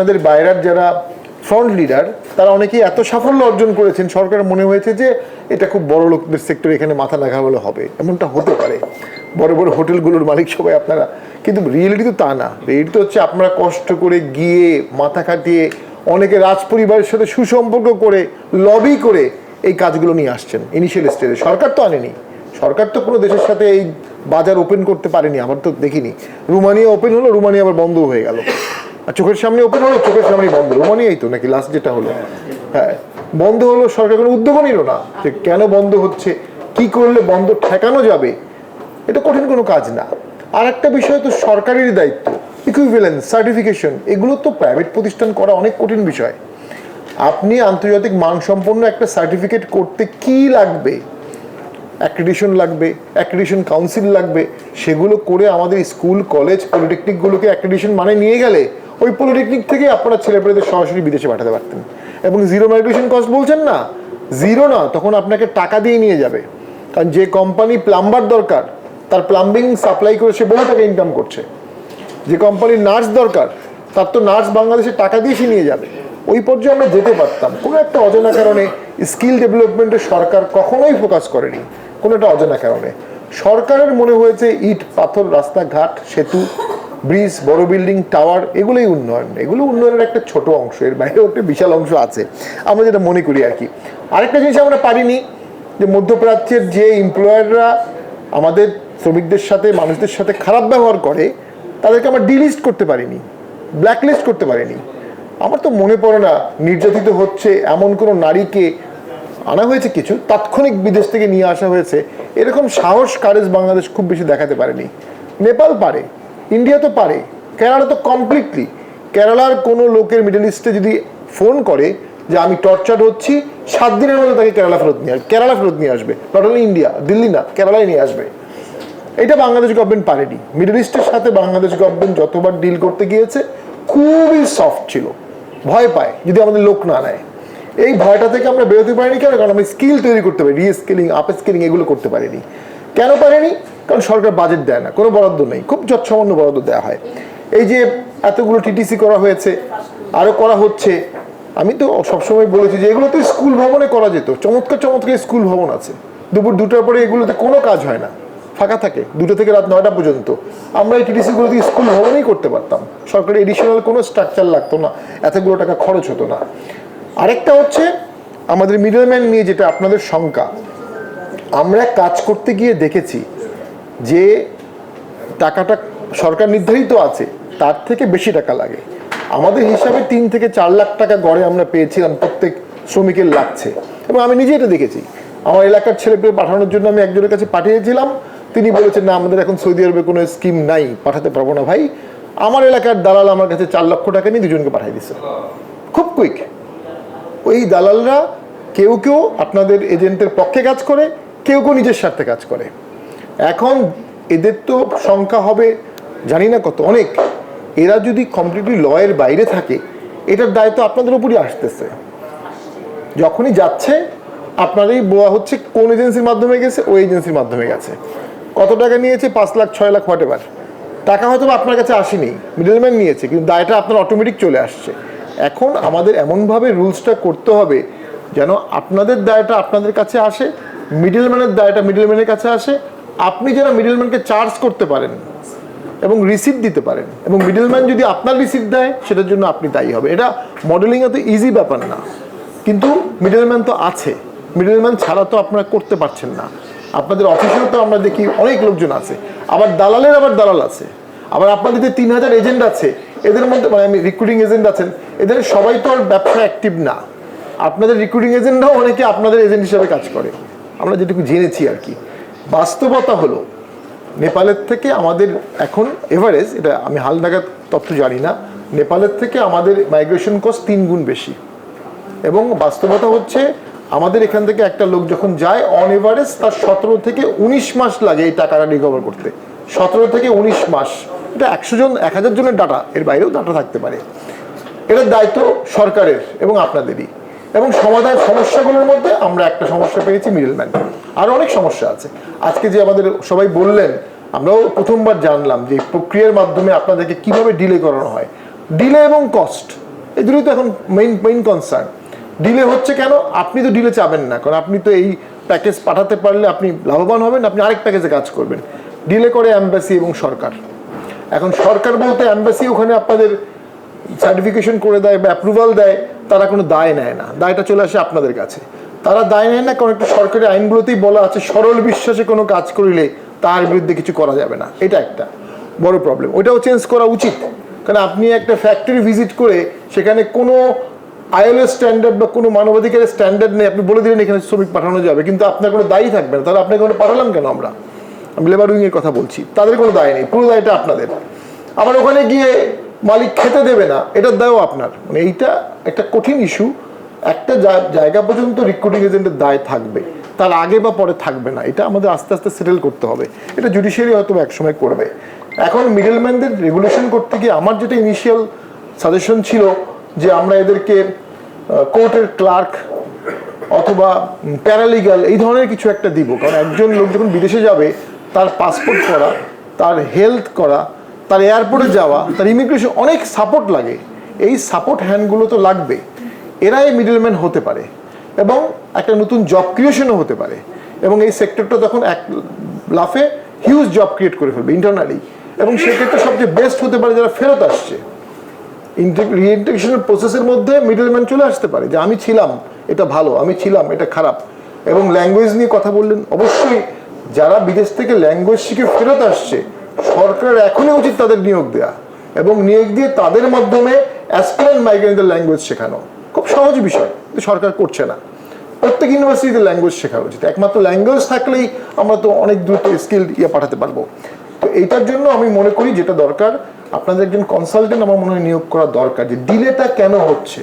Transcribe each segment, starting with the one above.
আপনাদের বাইরের যারা ফ্রন্ট লিডার তারা অনেকেই এত সাফল্য অর্জন করেছেন সরকার মনে হয়েছে যে এটা খুব বড় লোকদের সেক্টর এখানে মাথা লাগা হলে হবে। এমনটা হতে পারে। বড় বড় হোটেলগুলোর মালিক সবাই আপনারা। কিন্তু রিয়েলিটি তো তা না। রিয়েলিটি হচ্ছে আপনারা কষ্ট করে গিয়ে মাথা খাটিয়ে অনেকে রাজ পরিবারের সাথে সুসম্পর্ক করে লবি করে এই কাজগুলো নিয়ে আসছেন ইনিশিয়াল স্টেজে সরকার তো আনেনি। সরকার তো কোনো দেশের সাথে এই বাজার ওপেন করতে পারেনি, আমার তো দেখিনি। রুমানিয়া ওপেন হলো, রুমানিয়া আবার বন্ধ হয়ে গেল। আর চোখের সামনে ওপেন হলো, চোখের সামনে বন্ধ রুমানিয়াই তো নাকি লাস্ট যেটা হলো? হ্যাঁ বন্ধ হলো, সরকার কোনো উদ্যোগও নিল না যে কেন বন্ধ হচ্ছে, কি করলে বন্ধ ঠেকানো যাবে, এটা কঠিন কোনো কাজ না। আর একটা বিষয় তো সরকারেরই দায়িত্ব ইকুইভ্যালেন্স সার্টিফিকেশন এগুলো তো প্রাইভেট প্রতিষ্ঠান করা অনেক কঠিন বিষয়। আপনি আন্তর্জাতিক মানসম্পন্ন একটা সার্টিফিকেট করতে কি লাগবে? অ্যাক্রিডিশন লাগবে অ্যাক্রিডিশন কাউন্সিল লাগবে, সেগুলো করে আমাদের স্কুল কলেজ পলিটেকনিকগুলোকে অ্যাক্রিডিশন মানে নিয়ে গেলে ওই পলিটেকনিক থেকে আপনারা ছেলেপেলেদের সরাসরি বিদেশে পাঠাতে পারতেন। এবং জিরো মাইগ্রেশন কস্ট বলছেন না জিরো না, তখন আপনাকে টাকা দিয়ে নিয়ে যাবে। কারণ যে কোম্পানি প্লাম্বার দরকার, তার প্লাম্বিং সাপ্লাই করে সে বহু টাকা ইনকাম করছে। যে কোম্পানির নার্স দরকার, তার তো নার্স বাংলাদেশে টাকা দিয়ে সে নিয়ে যাবে। ওই পর্যায়ে আমরা যেতে পারতাম। কোনো একটা অজানা কারণে স্কিল ডেভেলপমেন্টে সরকার কখনোই ফোকাস করেনি। কোনো একটা অজানা কারণে। সরকারের মনে হয়েছে, ইট, পাথর, রাস্তাঘাট, সেতু ব্রিজ, বড় বিল্ডিং, টাওয়ার, এগুলোই উন্নয়ন। এগুলো উন্নয়নের একটা ছোট অংশ, এর বাইরেও একটা বিশাল অংশ আছে। আমরা যেটা মনে করি আর কি। আরেকটা জিনিস আমরা পারিনি, যে মধ্যপ্রাচ্যের যে এমপ্লয়াররা আমাদের শ্রমিকদের সাথে, মানুষদের সাথে খারাপ ব্যবহার করে, তাদেরকে আমরা ডিলিস্ট করতে পারিনি ব্ল্যাকলিস্ট করতে পারিনি। আমার তো মনে পড়ে না, নির্যাতিত হচ্ছে এমন কোনো নারীকে আনা হয়েছে কিছু, তাৎক্ষণিক বিদেশ থেকে নিয়ে আসা হয়েছে। এরকম সাহস কারেজ বাংলাদেশ খুব বেশি দেখাতে পারেনি। নেপাল পারে ইন্ডিয়া তো পারে, কেরালা তো কমপ্লিটলি কেরালার কোনো লোকের মিডল ইস্টে যদি ফোন করে যে আমি টর্চার হচ্ছি, সাত দিনের মধ্যে তাকে কেরালা ফেরত নিয়ে আসবে কেরালা ফেরত নিয়ে আসবে। নট অনলি ইন্ডিয়া দিল্লি না, কেরালায় নিয়ে আসবে। এটা বাংলাদেশ গভর্নমেন্ট পারেনি। মিডল ইস্টের সাথে বাংলাদেশ গভর্নমেন্ট যতবার ডিল করতে গিয়েছে, খুবই সফট ছিল। ভয় পায়, যদি আমাদের লোক না নেয়। এই ভয়টা থেকে আমরা বেরোতে পারিনি কেন? কারণ আমরা স্কিল তৈরি করতে পারি রিস্কিলিং আপ স্কিলিং এগুলো করতে পারিনি। কেন পারিনি? কারণ সরকার বাজেট দেয় না, কোনো বরাদ্দ নেই, খুব যৎসামান্য বরাদ্দ দেওয়া হয়। এই যে এতগুলো টিটিসি করা হয়েছে আরও করা হচ্ছে, আমি তো সবসময় বলেছি যে এগুলো তো স্কুল ভবনে করা যেত, চমৎকার চমৎকার স্কুল ভবন আছে। দুপুর দুটার পরে এগুলোতে কোনো কাজ হয় না, ফাঁকা থাকে, দুটো থেকে রাত নয়টা পর্যন্ত। আমরা এই টিটিসিগুলোতে স্কুল ভবনেই করতে পারতাম, সরকারি এডিশনাল কোনো স্ট্রাকচার লাগতো না, এতগুলো টাকা খরচ হতো না। আরেকটা হচ্ছে, আমাদের মিডলম্যান নিয়ে যেটা আপনাদের শঙ্কা, আমরা কাজ করতে গিয়ে দেখেছি যে টাকাটা সরকার নির্ধারিত আছে, তার থেকে বেশি টাকা লাগে। আমাদের হিসাবে তিন থেকে চার লাখ টাকা গড়ে আমরা পেয়েছিলাম, প্রত্যেক শ্রমিকের লাগছে। এবং আমি নিজে এটা দেখেছি। আমার এলাকার ছেলেপেলে পাঠানোর জন্য আমি একজনের কাছে পাঠিয়েছিলাম। তিনি বলেছেন, না, আমাদের এখন সৌদি আরবে কোনো স্কিম নাই, পাঠাতে পারব না ভাই। আমার এলাকার দালাল আমার কাছে চার লক্ষ টাকা নিয়ে দুজনকে পাঠিয়ে দিচ্ছে খুব কুইক। ওই দালালরা কেউ কেউ আপনাদের এজেন্টের পক্ষে কাজ করে, কেউ কেউ নিজের স্বার্থে কাজ করে। এখন এদের তো সংখ্যা হবে জানি না কত, অনেক। এরা যদি কমপ্লিটলি লয়ের বাইরে থাকে, এটার দায়িত্ব আপনাদের উপরই আসতেছে। যখনই যাচ্ছে, আপনারই বোয়া হচ্ছে কোন এজেন্সির মাধ্যমে গেছে, ওই এজেন্সির মাধ্যমে গেছে। কত টাকা নিয়েছে? পাঁচ লাখ, ছয় লাখ হোয়াট এভার টাকা হয়তো আপনার কাছে আসেনি মিডলম্যান নিয়েছে, কিন্তু দায়টা আপনার অটোমেটিক চলে আসছে। এখন আমাদের এমনভাবে রুলসটা করতে হবে যেন আপনাদের দায়টা আপনাদের কাছে আসে মিডলম্যানের দায়টা মিডলম্যানের কাছে আসে আপনি যেন মিডলম্যানকে চার্জ করতে পারেন এবং রিসিপ্ট দিতে পারেন, এবং মিডলম্যান যদি আপনার রিসিপ্ট দেয়, সেটার জন্য আপনি দায়ী হবে। এটা মডেলিং এত ইজি ব্যাপার না। কিন্তু মিডলম্যান তো আছে। মিডলম্যান ছাড়া তো আপনারা করতে পারছেন না। আপনাদের অফিসেও তো আমরা দেখি অনেক লোকজন আছে। আবার দালালের আবার দালাল আছে। আবার আপনাদের যে তিন হাজার এজেন্ট আছে, এদের মধ্যে মানে আমি রিক্রুটিং এজেন্ট আছেন, এদের সবাই তো আর ব্যবসা অ্যাক্টিভ না। আপনাদের রিক্রুটিং এজেন্টরাও অনেকে আপনাদের এজেন্ট হিসাবে কাজ করে। আমরা যেটুকু জেনেছি আর কি। বাস্তবতা হলো, নেপালের থেকে আমাদের এখন এভারেজ, এটা আমি হাল নাগাদ তথ্য জানি না, নেপালের থেকে আমাদের মাইগ্রেশন কস্ট তিন গুণ বেশি। এবং বাস্তবতা হচ্ছে, আমাদের এখান থেকে একটা লোক যখন যায় অন এভারেজ তার সতেরো থেকে উনিশ মাস লাগে এই টাকাটা রিকভার করতে। সতেরো থেকে উনিশ মাস, এটা একশো জন, এক হাজার জনের ডাটা এর বাইরেও ডাটা থাকতে পারে। এটার দায়িত্ব সরকারের এবং আপনাদেরই। এবং সমাধান সমস্যাগুলোর মধ্যে আমরা একটা সমস্যা পেয়েছি মিডলম্যান আরও অনেক সমস্যা আছে। আজকে যে আমাদের সবাই বললেন, আমরাও প্রথমবার জানলাম যে প্রক্রিয়ার মাধ্যমে আপনাদেরকে কীভাবে ডিলে করানো হয়। ডিলে এবং কস্ট এই দুটোই তো এখন মেইন মেইন কনসার্ন ডিলে হচ্ছে কেন? আপনি তো ডিলে চাবেন না, কারণ আপনি তো এই প্যাকেজ পাঠাতে পারলে আপনি লাভবান হবেন, আপনি আরেক প্যাকেজে কাজ করবেন। ডিলে করে অ্যাম্বাসি এবং সরকার। এখন সরকার বলতে অ্যাম্বাসি ওখানে আপনাদের সার্টিফিকেশন করে দেয় বা অ্যাপ্রুভাল দেয়, তারা কোনো দায় নেয় না। দায়টা চলে আসে আপনাদের কাছে। তারা দায় নেয় না, কারণ একটা সরকারি আইনগুলোতেই বলা আছে, সরল বিশ্বাসে কোনো কাজ করিলে তার বিরুদ্ধে কিছু করা যাবে না। এটা একটা বড় প্রবলেম ওটাও চেঞ্জ করা উচিত। কারণ আপনি একটা ফ্যাক্টরি ভিজিট করে সেখানে কোনো আইএলও স্ট্যান্ডার্ড বা কোনো মানবাধিকারের স্ট্যান্ডার্ড নেই, আপনি বলে দিলেন এখানে শ্রমিক পাঠানো যাবে, কিন্তু আপনার কোনো দায়ী থাকবে না। তাহলে আপনাকে পাঠালাম কেন আমরা? আমি লেবার উইংয়ের কথা বলছি। তাদের কোনো দায় নেই। পুরো দায়টা আপনাদের। আবার ওখানে গিয়ে মালিক খেতে দেবে না এটার দায়ও আপনার। মানে এইটা একটা কঠিন ইস্যু একটা জায়গা পর্যন্ত রিক্রুটিং এজেন্টের দায় থাকবে, তার আগে বা পরে থাকবে না, এটা আমাদের আস্তে আস্তে সেটেল করতে হবে। এটা জুডিশিয়ারি হয়তো একসময় করবে। এখন মিডলম্যানদের রেগুলেশন করতে গিয়ে আমার যেটা ইনিশিয়াল সাজেশন ছিল যে আমরা এদেরকে কোর্টের ক্লার্ক অথবা প্যারালিগাল এই ধরনের কিছু একটা দিব। কারণ একজন লোক যখন বিদেশে যাবে, তার পাসপোর্ট করা, তার হেলথ করা তার এয়ারপোর্টে যাওয়া, তার ইমিগ্রেশন অনেক সাপোর্ট লাগে। এই সাপোর্ট হ্যান্ডগুলো তো লাগবে। এরাই মিডলম্যান হতে পারে এবং একটা নতুন জব ক্রিয়েশনও হতে পারে। এবং এই সেক্টরটা তখন এক লাফে হিউজ জব ক্রিয়েট করে ফেলবে ইন্টারনালি এবং সেক্ষেত্রে সবচেয়ে বেস্ট হতে পারে যারা ফেরত আসছে। রিইন্টিগ্রেশনের প্রসেসের মধ্যে মিডলম্যান চলে আসতে পারে যে আমি ছিলাম, এটা ভালো, আমি ছিলাম, এটা খারাপ। এবং ল্যাঙ্গুয়েজ নিয়ে কথা বললেন, অবশ্যই যারা বিদেশ থেকে ল্যাঙ্গুয়েজ শিখে ফেরত আসছে সরকার এখনই উচিত তাদের নিয়োগ দেওয়া এবং নিয়োগ দিয়ে তাদের মাধ্যমে অ্যাসপিরেন্ট মাইগ্রেন্টদের ল্যাঙ্গুয়েজ শেখানো। খুব সহজ বিষয়, কিন্তু সরকার করছে না। প্রত্যেক ইউনিভার্সিটিতে ল্যাঙ্গুয়েজ শেখা উচিত। একমাত্র ল্যাঙ্গুয়েজ থাকলেই আমরা তো অনেক দ্রুত স্কিল ইয়ে পাঠাতে পারব। তো এইটার জন্য আমি মনে করি যেটা দরকার, আপনাদের একজন কনসালটেন্ট আমার মনে হয় নিয়োগ করা দরকার যে ডিলেটা কেন হচ্ছে?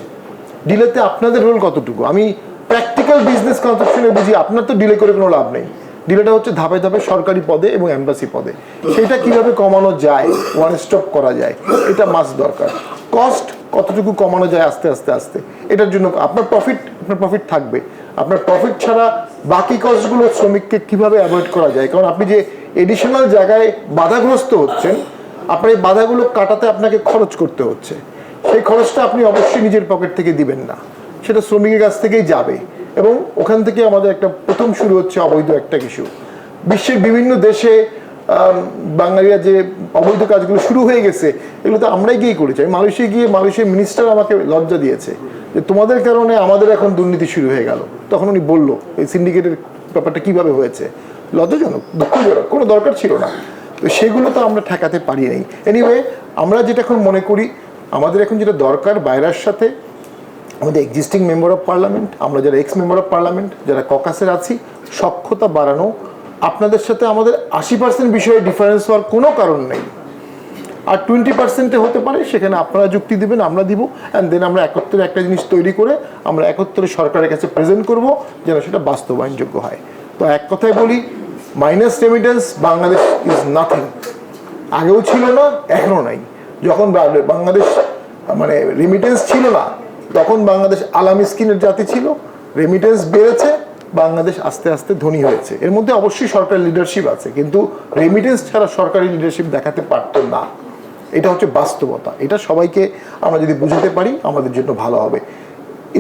ডিলেতে আপনাদের রোল কতটুকু? আমি প্র্যাকটিক্যাল বিজনেস কনসেপশনে বুঝি আপনার তো ডিলে করে কোনো লাভ নেই। ডিলেটা হচ্ছে ধাপে ধাপে সরকারি পদে এবং এম্বাসি পদে। সেটা কীভাবে কমানো যায় ওয়ান স্টপ করা যায়, এটা মাস দরকার। কস্ট কতটুকু কমানো যায় আস্তে আস্তে আস্তে, এটার জন্য আপনার প্রফিট আপনার প্রফিট থাকবে। আপনার প্রফিট ছাড়া বাকি কস্টগুলো শ্রমিককে কীভাবে অ্যাভয়েড করা যায়? কারণ আপনি যে এডিশনাল জায়গায় বাধাগ্রস্ত হচ্ছেন, আপনার এই বাধাগুলো কাটাতে আপনাকে খরচ করতে হচ্ছে। সেই খরচটা আপনি অবশ্যই নিজের পকেট থেকে দিবেন না। সেটা শ্রমিকের কাছ থেকেই যাবে। এবং ওখান থেকে আমাদের একটা প্রথম শুরু হচ্ছে অবৈধ একটা কিছু বিশ্বের বিভিন্ন দেশে বাঙালিরা যে অবৈধ কাজগুলো শুরু হয়ে গেছে, এগুলো তো আমরাই গিয়ে করেছি। আমি মালয়েশিয়া গিয়ে মালয়েশিয়ার মিনিস্টার আমাকে লজ্জা দিয়েছে যে তোমাদের কারণে আমাদের এখন দুর্নীতি শুরু হয়ে গেল। তখন উনি বলল, এই সিন্ডিকেটের ব্যাপারটা কীভাবে হয়েছে? লজ্জাজনক, দুঃখজনক, কোনো দরকার ছিল না। তো সেগুলো তো আমরা ঠেকাতে পারি নাই। এনিওয়ে আমরা যেটা এখন মনে করি, আমাদের এখন যেটা দরকার বাইরের সাথে আমাদের এক্সিস্টিং মেম্বার অফ পার্লামেন্ট আমরা যারা এক্স মেম্বার অফ পার্লামেন্ট যারা ককাসের আছি, সক্ষতা বাড়ানো আপনাদের সাথে আমাদের আশি পার্সেন্ট বিষয়ে ডিফারেন্স হওয়ার কোনো কারণ নেই। আর টোয়েন্টি পার্সেন্টে হতে পারে, সেখানে আপনারা যুক্তি দিবেন, আমরা দিব অ্যান্ড দেন আমরা একত্রে একটা জিনিস তৈরি করে আমরা একত্রে সরকারের কাছে প্রেজেন্ট করব যেন সেটা বাস্তবায়নযোগ্য হয়। তো এক কথায় বলি minus remittance Bangladesh is nothing আগেও ছিল না এখনও নাই। যখন বাংলাদেশ মানে রেমিটেন্স ছিল না তখন বাংলাদেশ আলাম স্কিনের জাতি ছিল রেমিটেন্স বেড়েছে, বাংলাদেশ আস্তে আস্তে ধনী হয়েছে। এর মধ্যে অবশ্যই সরকারি লিডারশিপ আছে, কিন্তু রেমিটেন্স ছাড়া সরকারি লিডারশিপ দেখাতে পারতো না। এটা হচ্ছে বাস্তবতা। এটা সবাইকে আমরা যদি বুঝতে পারি, আমাদের জন্য ভালো হবে।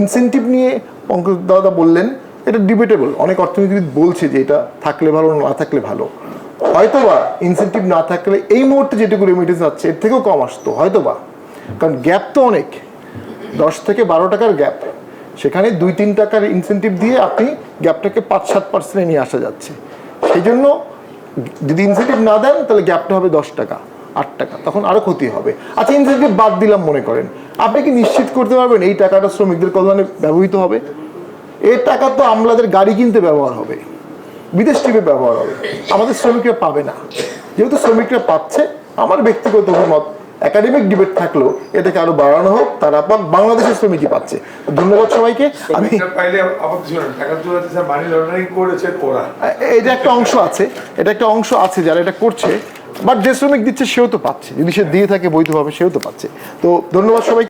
ইনসেনটিভ নিয়ে পঙ্কজ দাদা বললেন, এটা ডিবেটেবল অনেক অর্থনীতিবিদ বলছে যে এটা থাকলে ভালো, না থাকলে ভালো। হয়তোবা ইনসেনটিভ না থাকলে এই মুহূর্তে যেটুকু রেমিটেন্স আছে, এর থেকেও কম আসতো, হয়তোবা। কারণ গ্যাপ তো অনেক। দশ থেকে বারো টাকার গ্যাপ। সেখানে দুই, তিন টাকার ইনসেনটিভ দিয়ে আপনি গ্যাপটাকে পাঁচ, সাত পার্সেন্টে নিয়ে আসা যাচ্ছে। সেই জন্য যদি ইনসেন্টিভ না দেন, তাহলে গ্যাপটা হবে দশ টাকা, আট টাকা, তখন আরও ক্ষতি হবে। আচ্ছা ইনসেন্টিভ বাদ দিলাম মনে করেন। আপনি কি নিশ্চিত করতে পারবেন এই টাকাটা শ্রমিকদের কল্যাণে ব্যবহৃত হবে? এই টাকা তো আমলাদের গাড়ি কিনতে ব্যবহার হবে। বিদেশ ট্রিপে ব্যবহার হবে। আমাদের শ্রমিকরা পাবে না। যেহেতু শ্রমিকরা পাচ্ছে, আমার ব্যক্তিগত অভিমত একাডেমিক ডিবেট থাকলেও এটাকে আরও বাড়ানো হোক তারা পাক বাংলাদেশের শ্রমিকই পাচ্ছে। ধন্যবাদ সবাইকে। আমি এটা একটা অংশ আছে এটা একটা অংশ আছে যারা এটা করছে বাট যে শ্রমিক দিচ্ছে সেও তো পাচ্ছে। যদি সে দিয়ে থাকে বৈধভাবে সেও তো পাচ্ছে। তো ধন্যবাদ সবাই